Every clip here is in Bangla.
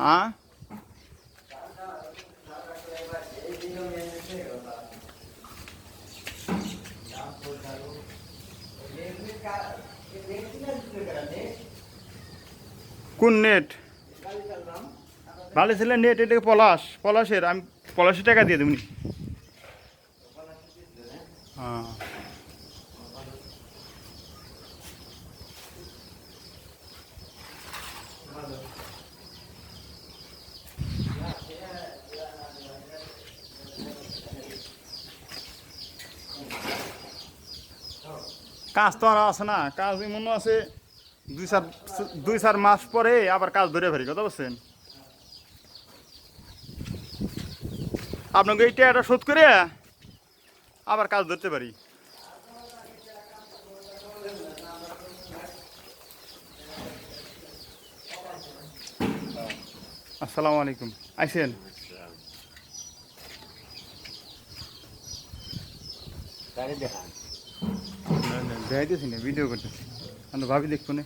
হ্যাঁ কোন নেট ভালো ছিল নেট এটাকে পলাশ? পলাশের? আমি পলাশের টাকা দিয়ে দেবনি হ্যাঁ। কাজ তো আর আছে না, কাজ এমন আছে, দুই চার দুই চার মাস পরে আবার কাজ ধরে ফেরি, কথা বলছেন? আপনাকে এই টাকাটা শোধ করে আবার কাজ ধরতে পারি। আসসালামু আলাইকুম। আইসেন? দেখান। দেখাইতেছি না ভিডিও করতেছি। আমরা ভাবি দেখব না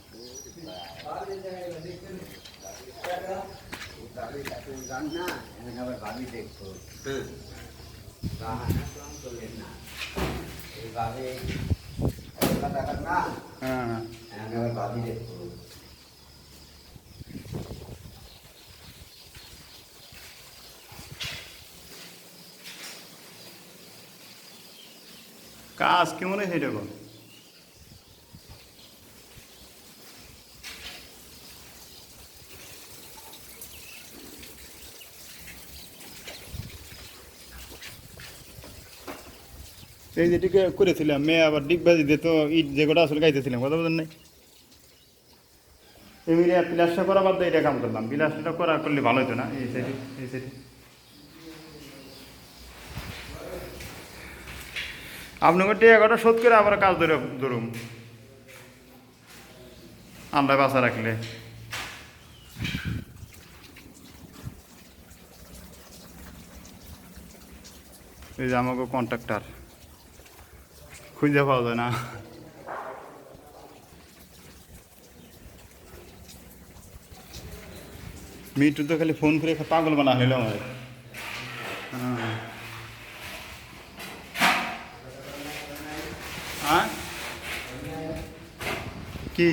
গান না আমি আবার ভাবি দেখব হ্যাঁ বাহানা তো আমি করলেন না এইভাবে কথা দেখান না হ্যাঁ হ্যাঁ আমি আবার ভাবি দেখব কাজ কেমন হয়েছে এটা এই যেটিকে করেছিলাম, মেয়ে আবার ডিগ ভাজি দিত ইট যে কটা আসলে গাইতেছিলাম, কথা বলেন নাই? এমনি প্লাসটা করা বাদ দিয়ে এটা কাম করলাম প্লাসটা করা করলে ভালো হতো না, এই সাইডে এই সাইডে আপনাকে টিয়া কটা শোধ করে আবার কাজ ধরে ধরুন আমরা বাসা রাখলে। এই যে আমাকে কন্ট্রাক্টার খুঁজে পাওয়া যায় না। মিটু তো খালি ফোন করে পাগল বানা হইল আমার। হ্যাঁ। কি?